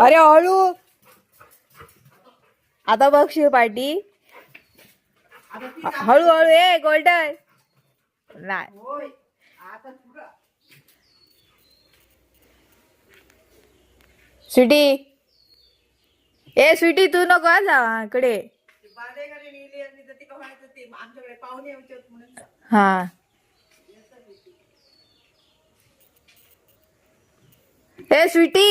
अरे हळू आता बघशील पार्टी. हळू हळू ए गोल्डन. नाही. स्वीटी. ए स्वीटी तू नको जा इकडे. हा. ए स्वीटी!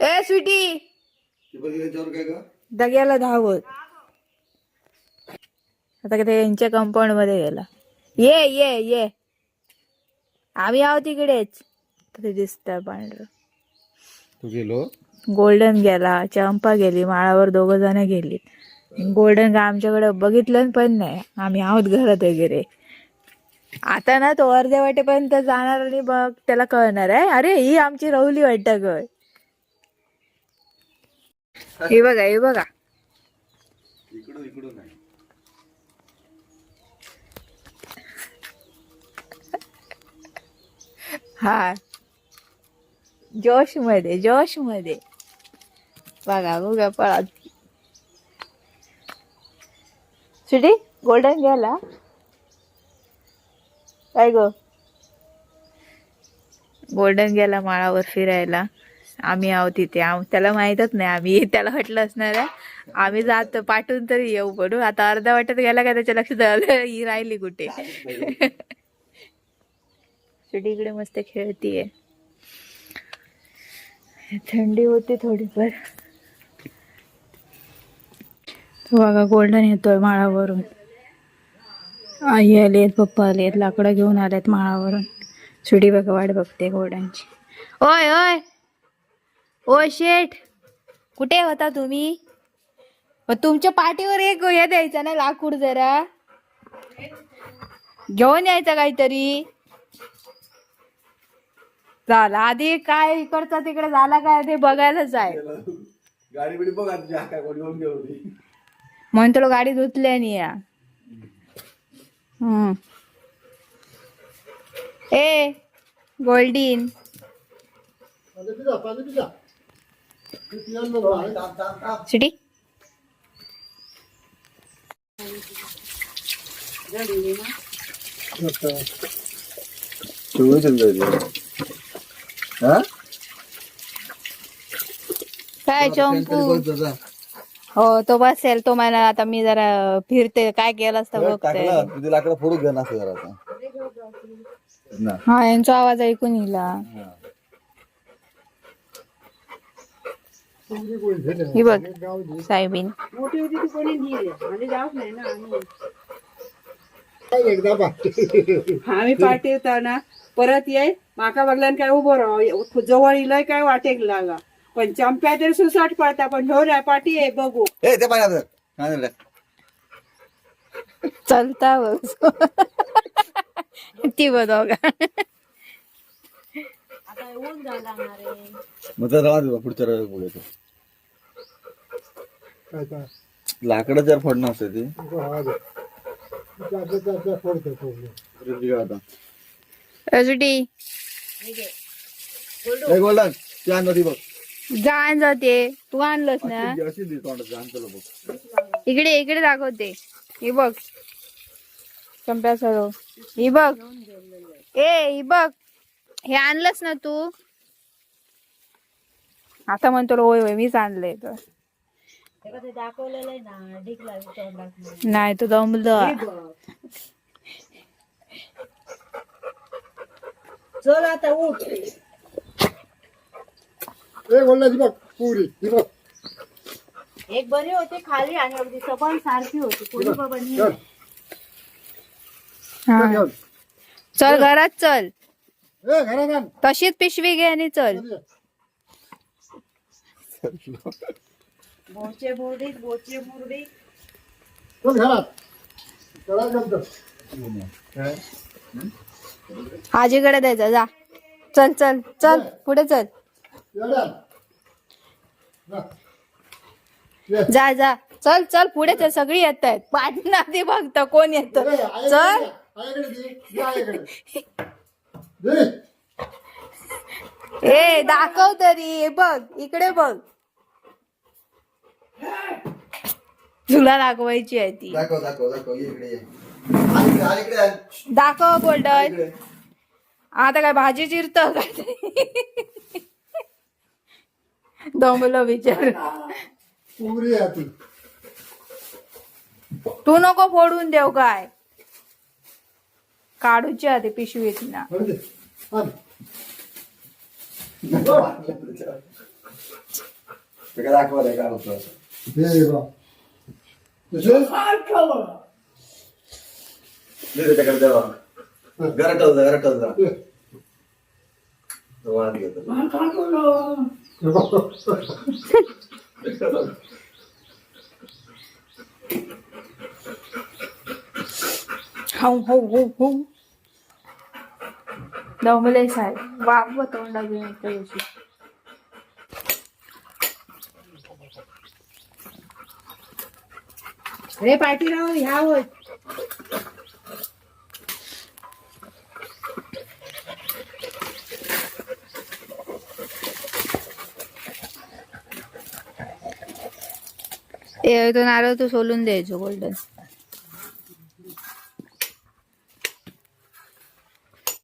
ए स्वीटी! दग्याला धावत. आता का ते यांच्या कंपाऊंडमध्ये गेला. ये ये ये. आम्ही आहोत तिकडेच. ते दिसत पांढर. तू गेलो? गोल्डन गेला चंपा गेली माळावर दोघ जण गेली. गोल्डन का आमच्याकडे बघितलं पण नाही. आम्ही आहोत घरात वगैरे. आता ना तो अर्ध्या वाटेपर्यंत जाणार आणि बघ त्याला कळणार आहे. अरे ही आमची रवली वाटत ग. हे बघा हे बघा. हा जोशमध्ये जोशमध्ये बघा बघा पळा. सुटी गोल्डन गेला काय ग? गोल्डन गेला माळावर फिरायला. आम्ही आहोत तिथे त्याला माहीतच नाही आम्ही. त्याला वाटलं असणार आहे. आम्ही जात पाठवून तरी येऊ. पडू आता अर्ध्या वाटत गेला का त्याच्या लक्षात आलं ही राहिली कुठे? इकडे मस्त खेळतीये. थंडी होती थोडीफार. तो बघा गोल्डन येतोय माळावरून. आई आलेत पप्पा आलेत लाकडं घेऊन आलेत माळावरून. सुडी बघा वाट बघते गोल्डनची ओय ओय. ओ शेठ. कुठे होता तुम्ही? मग तुमच्या पाठीवर एक हे द्यायचं ना लाकूड जरा. घेऊन यायचं काहीतरी. झाला आधी काय इकडचा तिकडे झाला काय ते बघायलाच आहे. गाडी बिडी बघ तुला गाडी धुतली आणि या. ए गोल्डीन. सिटी. काय चंपू हो तो बसेल. तो मला आता मी जरा फिरते काय केलं असतं बघते. टाकला. तुझे लाकडं फोडून घ्या ना असं जरा आता ना. हा यांचा आवाज ऐकून येला हा. ही बघ साहेबीन आम्ही पाठवताना परत ये माका बघल्यान काय उभं राह. जवळ इलय काय वाटेक लागा. पण चंप्या तरी सुसाट पडता पण ह्यो नाही पाठी ये बघू. ए ते पाहिजे चलता बघ. ती बघ मग तर पुढच्या बघूया ते. लाकडं जर फोडणं असते ती. गोल्डन ती आण ती बघ. जाण जाते तू आणलंस ना? इकडे इकडे दाखवते ही बघ. चंप्या सरो ही बघ. ए ही बघ. हे आणलंस ना तू? आता म्हणतो होय होय मीच आणलंय तर. नाही तो दमलं चल आता उठ. एक बरी होती खाली आणि अगदी सबन सारखी होती. कोणी बाबा नाही. हा. चल घरात चल. तशीच पिशवी घे आणि चल. बोचे बोचे आजीकडे द्यायचा जा चल चल चल. पुढे चल. जा. जा चल चल पुढे चल. सगळी येत आहेत. पाठी नादी बघत कोण येत. चल. ए दाखव तरी. बघ. इकडे बघ. तुला दाखवायची आहे ती. दाखव दाखव इकडे गोल्डन. आता काय भाजी चिरत काय दमलो विचार आहे ती तू नको फोडून देव काय काढूची आधी पिशवीत ना बरं दे. आण. ते काय दाखवायला काय होतं हे बा. तसं? दे त्याच्याकडे देवा गरटल जा गरटल जा हे. तो वाढ घेतो हे बा. हाऊ हो हो हो दमले साहेब वागव तोंडा घेऊन येतो दिवशी रे पाठीराव ह्या होय ए तो नारळ तू सोलून द्यायचो गोल्डन